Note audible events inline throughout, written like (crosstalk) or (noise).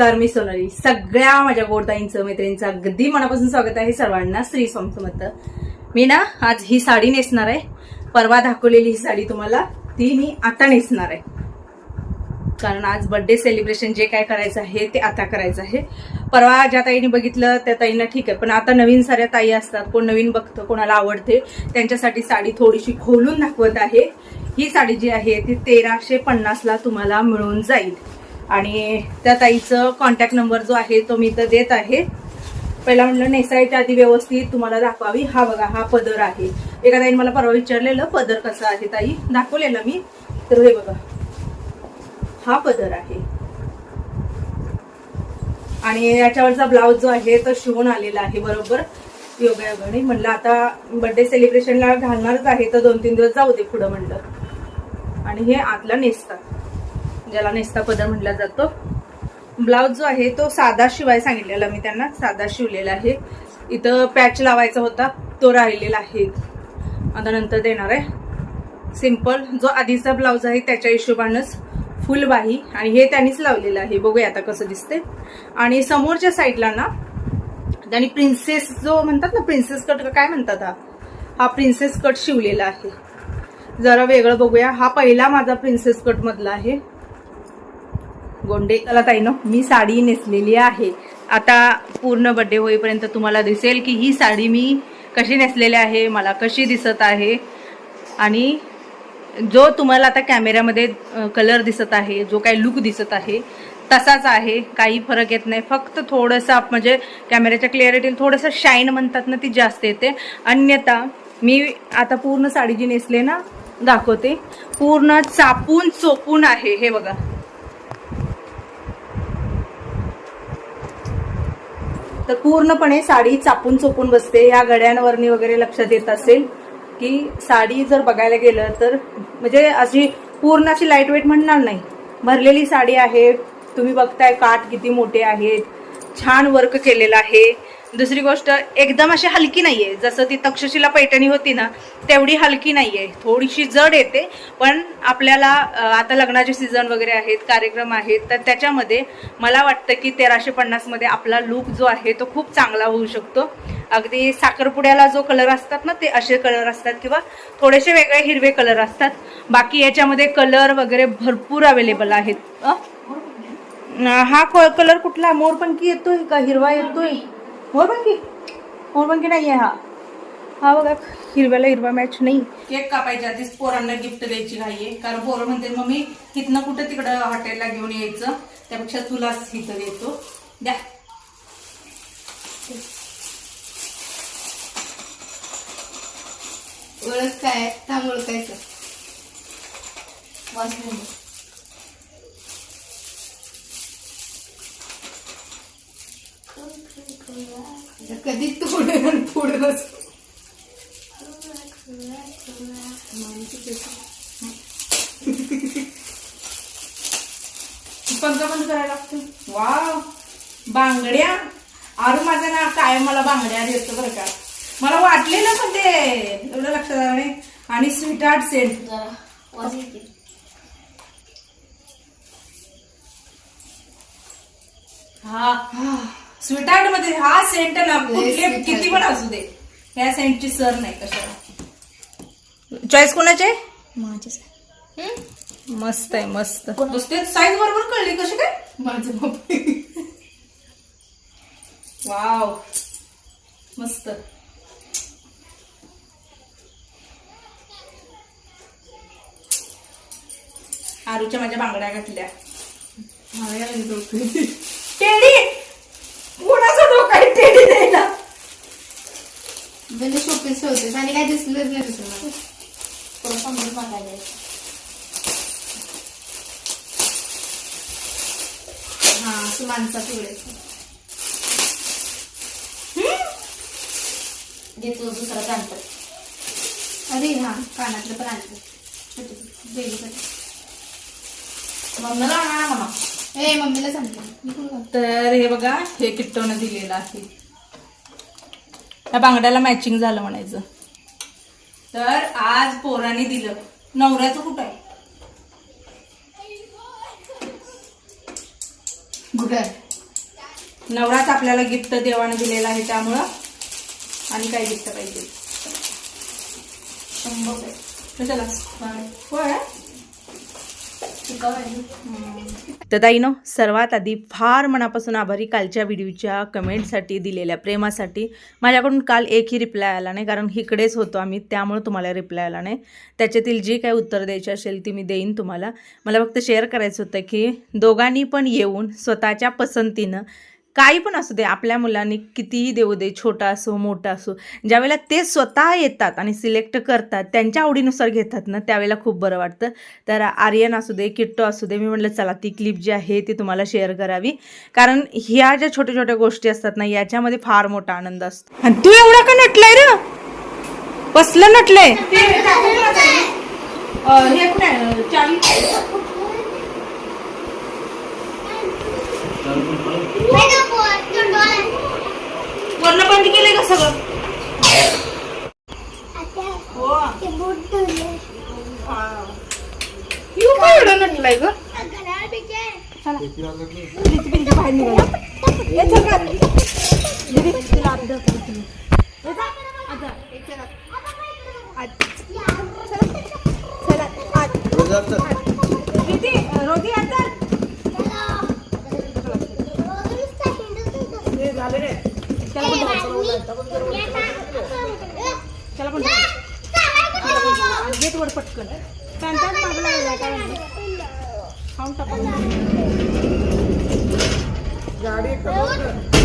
नमस्कार मी सोनाली. सगळ्या माझ्या गोडताईंचं मैत्रिणींचं अगदी मनापासून स्वागत आहे सर्वांना श्री स्वामी मी ना आज ही साडी नेसणार आहे. परवा दाखवलेली ही साडी तुम्हाला. ती मी आता नेसणार आहे. कारण आज बर्थडे सेलिब्रेशन जे काय करायचं आहे ते आता करायचं आहे. परवा ज्या ताईने बघितलं त्या ताईंना ठीक आहे. पण आता नवीन साऱ्या ताई असतात. कोण नवीन बघतं कोणाला आवडते त्यांच्यासाठी साडी थोडीशी खोलून दाखवत आहे. ही साडी जी आहे ती तेराशे पन्नासला तुम्हाला मिळून जाईल. आणि त्या ताईचं कॉन्टॅक्ट नंबर जो आहे तो मी इथं देत आहे. पहिला म्हटलं नेसायच्या आधी व्यवस्थित तुम्हाला दाखवावी. हा बघा हा पदर आहे. एका ताईने मला परवा विचारलेलं पदर कसं आहे ताई? दाखवलेलं मी. तर हे बघा हा पदर आहे. आणि याच्यावरचा ब्लाऊज जो आहे तो शिवून आलेला आहे बरोबर. योगायोगाने. म्हणलं आता बर्थडे सेलिब्रेशनला घालणारच आहे तर दोन तीन दिवस जाऊ दे पुढं म्हणलं. आणि हे आतला नेसतात. ज्याला नेस्ता पदर म्हटला जातो. ब्लाऊज जो आहे तो साधा शिवाय सांगितलेला मी त्यांना साधा शिवलेला आहे. इथं पॅच लावायचा होता तो राहिलेला आहे. आता नंतर देणार आहे. सिंपल जो आधीचा ब्लाऊज आहे त्याच्या हिशोबानंच फुलबाही आणि हे त्यांनीच लावलेलं आहे. बघूया आता कसं दिसते आणि समोरच्या साईडला ना त्यांनी प्रिन्सेस जो म्हणतात ना प्रिन्सेस कट काय म्हणतात हा? हा प्रिन्सेस कट शिवलेला आहे. जरा वेगळं बघूया. हा पहिला माझा प्रिन्सेस कट मधला आहे. गोंडे. चला ताई ना मी साडी नेसलेली आहे. आता पूर्ण बड्डे होईपर्यंत तुम्हाला दिसेल की ही साडी मी कशी नेसलेली आहे मला कशी दिसत आहे. आणि जो तुम्हाला आता कॅमेऱ्यामध्ये कलर दिसत आहे जो काही लुक दिसत आहे तसाच आहे. काही फरक येत नाही. फक्त थोडंसं म्हणजे कॅमेऱ्याच्या क्लिअरिटी थोडंसं शाईन म्हणतात ना ती जास्त येते. अन्यथा मी आता पूर्ण साडी जी नेसले ना दाखवते. पूर्ण चापून चोपून आहे. हे बघा. तर पूर्णपणे साडी चापून चोपून बसते. या गड्यांवरनी वगैरे लक्षात येत असेल की साडी जर बघायला गेलं तर म्हणजे अशी पूर्ण अशी लाइट वेट म्हणणार नाही. भरलेली साडी आहे. तुम्ही बघताय काठ किती मोठे आहेत. छान वर्क केलेलं आहे. दुसरी गोष्ट एकदम अशी हलकी नाही आहे जसं ती तक्षशिला पैठणी होती ना तेवढी हलकी नाही आहे थोडीशी जड येते पण आपल्याला आता लग्नाचे सीझन वगैरे आहेत कार्यक्रम आहेत तर त्याच्यामध्ये मला वाटतं की तेराशे पन्नासमध्ये आपला लुक जो आहे तो खूप चांगला होऊ शकतो. अगदी साखरपुड्याला जो कलर असतात ना ते असे कलर असतात किंवा थोडेसे वेगळे हिरवे कलर असतात. बाकी याच्यामध्ये कलर वगैरे भरपूर अवेलेबल आहेत. हा कलर कुठला? मोरपंखी येतोय का? हिरवा येतोय? मोरपंखी मोरपंखी आहे हा हा बघा हिरव्याला हिरवा मॅच नाही केक कापायच्या आधीच पोरांना गिफ्ट द्यायची नाहीये कारण पोरं म्हणते मम्मी तिथनं कुठं तिकडं हॉटेलला घेऊन यायचं त्यापेक्षा तुलाच इथं देतो द्या ओळख काय थांब ओळखायचं वाचलं कधी पुढे पुढे पंखा बंद करायला लागतो. वाव. बांगड्या. अरे माझा ना काय? मला बांगड्या देतो बरं का. मला वाटलेलं पण ते. एवढं लक्षात आलं नाही. आणि स्वीट आर्ट सेंट जरा वाचायची हा. स्वीटार्टमध्ये हा सेंट ना कुठले. किती पण असू दे. ह्या सेंटची सर नाही कशाला. चॉईस कोणाचे? मस्त आहे मस्त. नुसते साईज बरोबर कळली कशी काय? माझं वाव मस्त. आरूच्या माझ्या बांगड्या घातल्या. टेडी कोणाचा डोका आहे टेडी द्यायला म्हणजे शोपीस होते आणि काय दिसलंच नाही मला थोडं समजून मागायला हा असं माणसा पिवडायचं घेतो दुसरा कानपट अरे हा कानातलं पण आणलं छोटे बेबी मम्मीला आणा ए मम्मीला सांगते? तर हे बघा हे किट्टोनं दिलेलं आहे. या बांगड्याला मॅचिंग झालं म्हणायचं. तर आज पोराने दिलं. नवऱ्याचं कुठं आहे? पुढं नवराच आपल्याला गिफ्ट देवाने दिलेला आहे त्यामुळं. आणि काय गिफ्ट पाहिजे? शंभर रुपये. कशाला होय. होय टिकाऊ आहे ना. तर ताईनो सर्वात आधी फार मनापासून आभारी कालच्या व्हिडिओच्या कमेंटसाठी दिलेल्या प्रेमासाठी. माझ्याकडून काल एकही रिप्लाय आला नाही कारण इकडेच होतो आम्ही त्यामुळे तुम्हाला रिप्लाय आला नाही. त्याच्यातील जी काही उत्तर द्यायची असेल ती मी देईन तुम्हाला. मला फक्त शेअर करायचं होतं की दोघांनी पण येऊन स्वतःच्या पसंतीनं काही पण असू दे आपल्या मुलांनी कितीही देऊ दे छोटा असो मोठा असो ज्यावेळेला ते स्वतः येतात आणि सिलेक्ट करतात त्यांच्या आवडीनुसार घेतात ना त्यावेळेला खूप बरं वाटतं. तर आर्यन असू दे किट्टो असू दे मी म्हटलं चला ती क्लिप जी आहे ती तुम्हाला शेअर करावी. कारण ह्या ज्या छोट्या छोट्या गोष्टी असतात ना याच्यामध्ये फार मोठा आनंद असतो. आणि तू एवढा का नटलाय रे? कसलं नटलंय? हे बंद के लिए सब हो येऊ काय एवढं नटलाय ग चला बिरीची बिरीची बाहेर निघाली ये चल घरात. बिरी, तिला आत धर करून तुम्ही. ये जा, आत जा. आत. चला, आत. प्रीती, रोजी आत जा. चला, चला. हे झालं रे. चला, बंद कर. गेला काय म्हणते? खाऊन टाका तुमच्या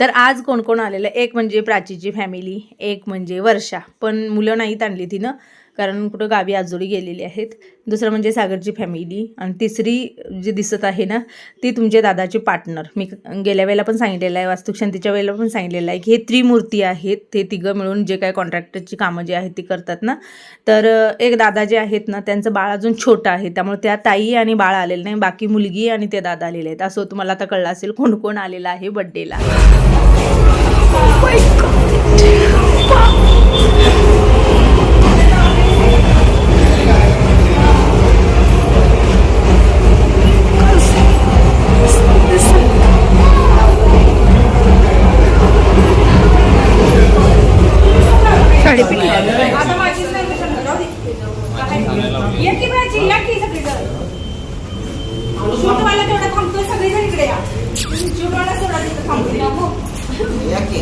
तर आज कोण कोण आलेलं? एक म्हणजे प्राचीची फॅमिली एक म्हणजे वर्षा. पण मुलं नाहीत आणली तिनं. कारण कुठं गावी आजोळी गेलेली आहेत. दुसरं म्हणजे सागरची फॅमिली आणि तिसरी जी दिसत आहे ना ती तुमचे दादाची पार्टनर मी गेल्या वेळेला पण सांगितलेलं आहे वास्तुशांतीच्या वेळेला पण सांगितलेलं आहे की हे त्रिमूर्ती आहेत. ते तिघं मिळून जे काय कॉन्ट्रॅक्टरची कामं जे आहेत ती करतात ना. तर एक दादा जे आहेत ना त्यांचं बाळ अजून छोटं आहे. त्यामुळे त्या ताई आणि बाळ आलेलं नाही. बाकी मुलगी आणि ते दादा आलेले आहेत. असं तुम्हाला आता कळलं असेल कोण कोण आलेलं आहे बड्डेला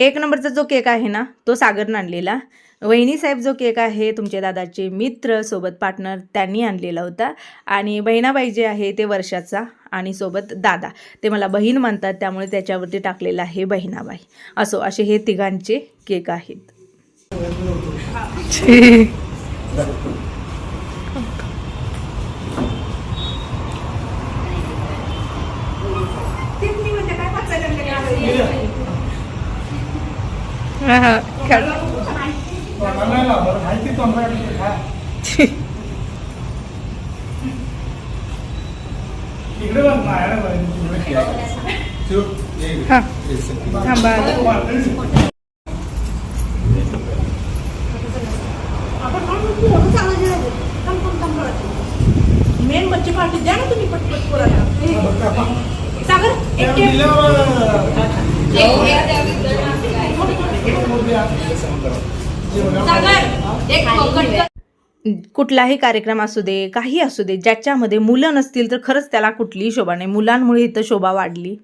एक नंबरचा जो केक आहे ना तो सागरनं आणलेला. वहिनी साहेब जो केक आहे तुमचे दादाचे मित्र सोबत पार्टनर त्यांनी आणलेला होता. आणि बहिणाबाई जे आहे ते वर्षाचा आणि सोबत दादा. ते मला बहीण म्हणतात त्यामुळे त्याच्यावरती टाकलेलं आहे बहिणाबाई. असो असे हे तिघांचे केक आहेत इकडे बघ माझ्याकडे बघ. थांबा मेन बच्चे पार्टी द्या ना तुम्ही पटपट पोराला सागर एक टेप कुठलाही कार्यक्रम असू दे काही असू दे ज्याच्यामध्ये मुलं नसतील तर खरंच त्याला कुठलीही शोभा नाही. मुलांमुळे इथं शोभा वाढली.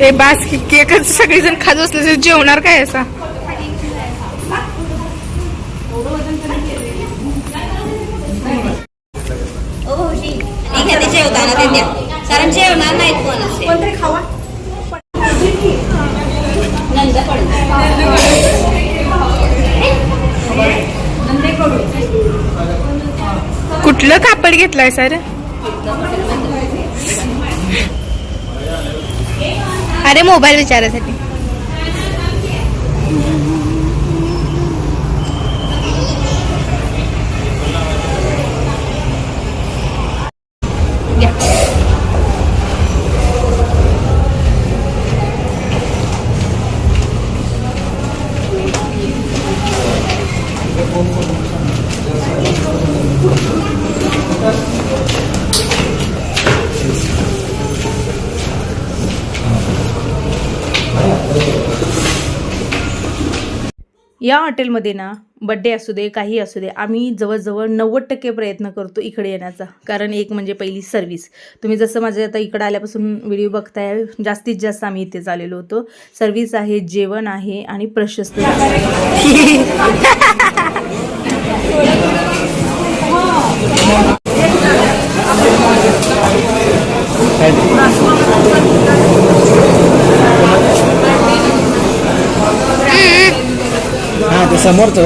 ए बास की केकच सगळेजण खात बसले जेवणार काय असा जेवताना ते द्या. कारण जेवणार नाहीत कोण असे. कुठलं कापड घेतलंय सर? अरे मोबाईल विचारायसाठी. या हॉटेलमध्ये ना बड्डे असू दे काही असू दे आम्ही जवळजवळ नव्वद टक्के प्रयत्न करतो इकडे येण्याचा. कारण एक म्हणजे पहिली सर्व्हिस तुम्ही जसं माझे आता इकडं आल्यापासून व्हिडिओ बघताय जास्तीत जास्त आम्ही इथेच आलेलो होतो. सर्व्हिस आहे जेवण आहे आणि प्रशस्त (laughs) जागा आहे. हा ते समोरचं.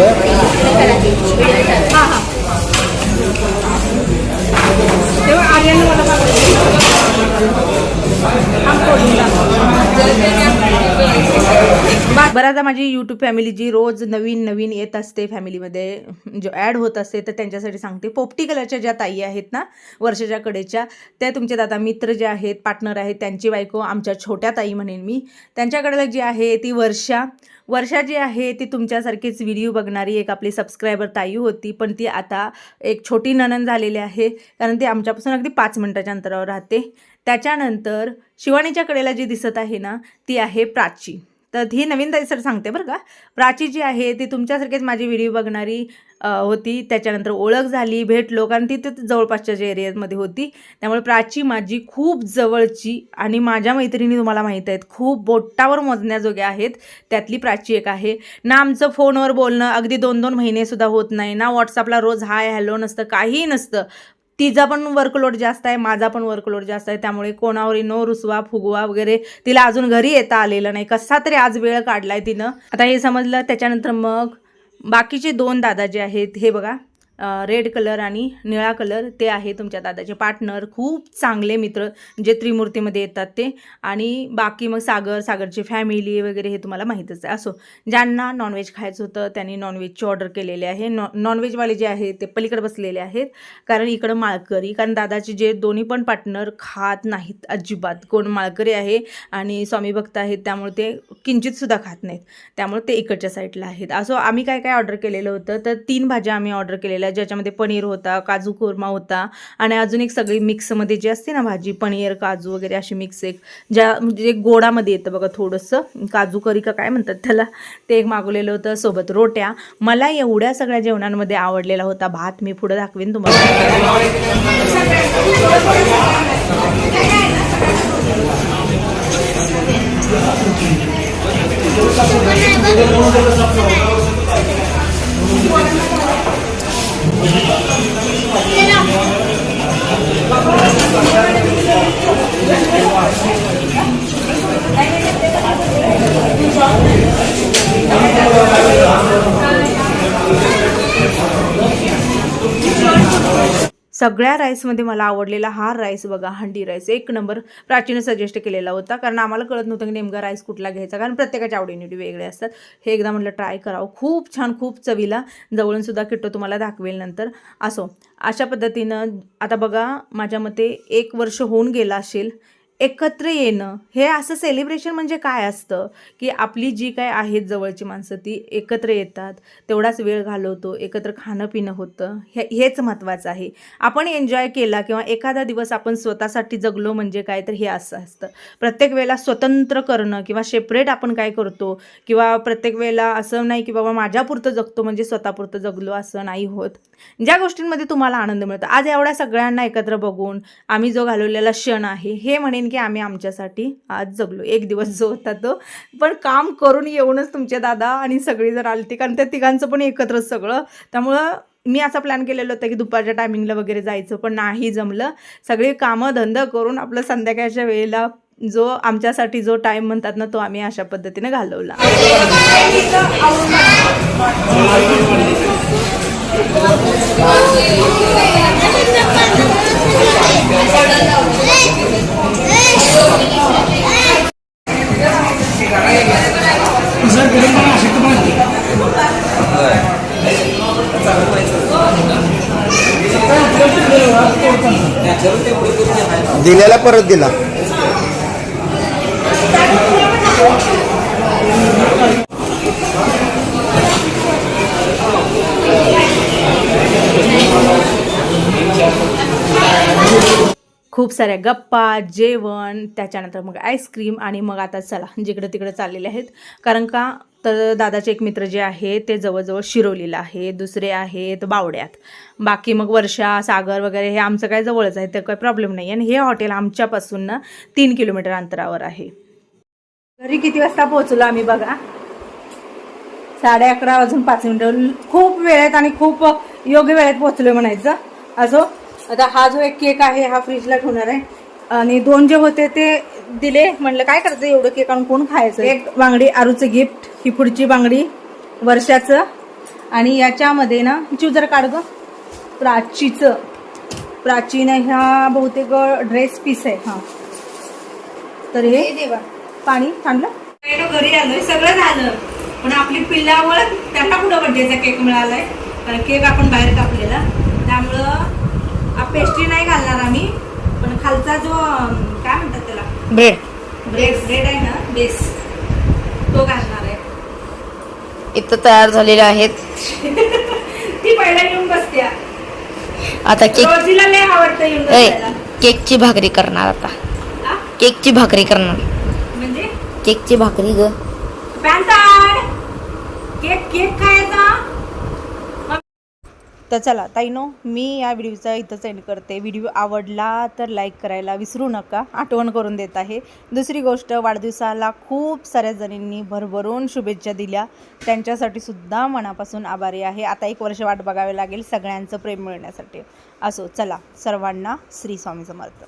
बऱ्याचदा आता माझी यूट्यूब फॅमिली जी रोज नवीन नवीन येत असते फॅमिलीमध्ये जो ॲड होत असते तर त्यांच्यासाठी सांगते. पोपटी कलरच्या ज्या ताई आहेत ना वर्षाच्या कडेच्या त्या तुमचे दादा मित्र जे आहेत पार्टनर आहेत त्यांची बायको आमच्या छोट्या ताई म्हणेन मी. त्यांच्याकडे जी आहे ती वर्षा. वर्षा जी आहे ती तुमच्यासारखीच व्हिडिओ बघणारी एक आपली सबस्क्रायबर ताई होती. पण ती आता एक छोटी ननन झालेली आहे. कारण ती आमच्यापासून अगदी पाच मिनटाच्या अंतरावर राहते. त्याच्यानंतर शिवानीच्या कडेला जी दिसत आहे ना ती आहे प्राची. तर ही नवीन ताई सर सांगते बरं का. प्राची जी आहे ती तुमच्यासारखीच माझी व्हिडिओ बघणारी होती. त्याच्यानंतर ओळख झाली भेटलो कारण ती तिथं जवळपासच्या ज्या एरियामध्ये होती. त्यामुळे प्राची माझी खूप जवळची आणि माझ्या मैत्रिणी तुम्हाला माहीत आहेत खूप बोटावर मोजण्याजोग्या आहेत. त्यातली प्राची एक आहे. ना आमचं फोनवर बोलणं अगदी दोन दोन महिनेसुद्धा होत नाही. ना व्हॉट्सअपला रोज हाय हॅलो नसतं काहीही नसतं. तिचा पण वर्कलोड जास्त आहे माझा पण वर्कलोड जास्त आहे. त्यामुळे कोणावरही नो रुसवा फुगवा वगैरे तिला अजून घरी येता आलेलं नाही. कसा तरी आज वेळ काढलाय तिनं. आता हे समजलं त्याच्यानंतर मग बाकीचे दोन दादा जे आहेत हे बघा. रेड कलर आणि निळा कलर ते आहे तुमच्या दादाचे. पार्टनर खूप चांगले मित्र जे त्रिमूर्तीमध्ये येतात ते. आणि बाकी मग सागर सागरची फॅमिली वगैरे हे तुम्हाला माहीतच आहे. असो ज्यांना नॉनव्हेज खायचं होतं त्यांनी नॉनव्हेजची ऑर्डर केलेली आहे. नॉ नॉनव्हेजवाले जे आहेत ते पलीकडे बसलेले आहेत. कारण इकडं माळकरी कारण दादाचे जे दोन्ही पण पार्टनर खात नाहीत अजिबात. कोण माळकरी आहे आणि स्वामी भक्त आहेत त्यामुळे ते किंचितसुद्धा खात नाहीत. त्यामुळे ते इकडच्या साईडला आहेत. असो आम्ही काय काय ऑर्डर केलेलं होतं तर तीन भाज्या आम्ही ऑर्डर केलेल्या ज्याच्यामध्ये पनीर होता काजू कोरमा होता आणि अजून एक सगळी मिक्समध्ये जी असते ना भाजी पनीर काजू वगैरे अशी मिक्स एक ज्या म्हणजे गोडामध्ये येतं बघा थोडंसं काजू करी का काय म्हणतात त्याला ते एक मागवलेलं होतं सोबत रोट्या. मला एवढ्या सगळ्या जेवणांमध्ये आवडलेला होता. भात मी पुढं दाखवेन तुम्हाला. Thank you. सगळ्या राईसमध्ये मला आवडलेला हा राईस बघा हंडी राईस. एक नंबर प्राचीनं सजेस्ट केलेला होता कारण आम्हाला कळत नव्हतं की नेमका राईस कुठला घ्यायचा कारण प्रत्येकाच्या आवडीनिवडी वेगळे असतात. हे एकदा म्हटलं ट्राय करावं. खूप छान खूप चवीला जवळून सुद्धा किट्टो तुम्हाला दाखवेल नंतर. असो अशा पद्धतीनं आता बघा माझ्या मते एक वर्ष होऊन गेला असेल एकत्र येणं हे असं सेलिब्रेशन म्हणजे काय असतं? की आपली जी काय आहेत जवळची माणसं ती एकत्र येतात तेवढाच वेळ घालवतो एकत्र खाणं पिणं होतं हे हेच महत्त्वाचं आहे. आपण एन्जॉय केला किंवा एखादा दिवस आपण स्वतःसाठी जगलो म्हणजे काय तर हे असं असतं. प्रत्येक वेळेला स्वतंत्र करणं किंवा सेपरेट आपण काय करतो किंवा प्रत्येक वेळेला असं नाही की बाबा माझ्यापुरतं जगतो म्हणजे स्वतःपुरतं जगलो असं नाही होत. ज्या गोष्टींमध्ये तुम्हाला आनंद मिळतो. आज एवढ्या सगळ्यांना एकत्र बघून आम्ही जो घालवलेला क्षण आहे हे म्हणेन की आम्ही आमच्यासाठी आज जगलो. एक दिवस जो होता तो. पण काम करून येऊनच तुमचे दादा आणि सगळी जर आलती कारण त्या तिघांचं पण एकत्रच सगळं. त्यामुळं मी असा प्लॅन केलेला होता की दुपारच्या टायमिंगला वगैरे जायचं पण नाही जमलं. सगळी कामं धंदा करून आपलं संध्याकाळच्या वेळेला जो आमच्यासाठी जो टाईम म्हणतात ना तो आम्ही अशा पद्धतीने घालवला. दिलेला परत दिला. खूप साऱ्या गप्पा जेवण त्याच्यानंतर मग आईस्क्रीम आणि मग आता चला जिकडं तिकडं चाललेले आहेत. कारण का तर दादाचे एक मित्र जे आहे ते जवळजवळ शिरोलीला आहे दुसरे आहेत बावड्यात. बाकी मग वर्षा सागर वगैरे हे आमचं काय जवळच आहे तर काही प्रॉब्लेम नाही आणि हे हॉटेल आमच्यापासून ना तीन किलोमीटर अंतरावर आहे. घरी किती वाजता पोहोचलो आम्ही बघा? साडे अकरा वाजून पाच मिनिटं. खूप वेळेत आणि खूप योग्य वेळेत पोहोचलो म्हणायचं. असो आता हा जो एक केक आहे हा फ्रीजला ठेवणार आहे. आणि दोन जे होते ते दिले. म्हणलं काय करायचं एवढं केक आणून? कोण खायचं? एक बांगडी आरूचं गिफ्ट ही पुढची बांगडी वर्षाचं. आणि याच्यामध्ये ना चिव जरा काढ ग. प्राचीचं. प्राचीन ह्या बहुतेक ड्रेस पीस आहे हा. तर हे देवा. पाणी थांबलं. घरी आलोय सगळं झालं. पण आपली पिल्लावर त्यांना कुठं बड्डेचा केक मिळालाय? कारण केक आपण बाहेर कापलेला. त्यामुळं पेस्ट्री नाही घालणार आम्ही पण खालचा जो काय म्हणतात त्याला? ब्रेड ब्रेड ब्रेड आहे ना बेस तो घालणार आहे. इथं तयार झालेले आहेत. (laughs) ती पहिला येऊन बसते आता केक रोजीला लय आवडतं येऊन ए, बसायला. केकची भाकरी करणार आता? केकची भाकरी करणार. म्हणजे? केकची भाकरी ग. केक केक खायचा? तर चला ताईनो मी या व्हिडिओचा इथं सेंड करते. व्हिडिओ आवडला तर लाईक करायला विसरू नका. आठवण करून देत आहे. दुसरी गोष्ट वाढदिवसाला खूप साऱ्या जणींनी भरभरून शुभेच्छा दिल्या. त्यांच्यासाठी सुद्धा मनापासून आभारी आहे. आता एक वर्ष वाट बघावी लागेल सगळ्यांचं प्रेम मिळण्यासाठी. असो चला सर्वांना श्री स्वामी समर्थ.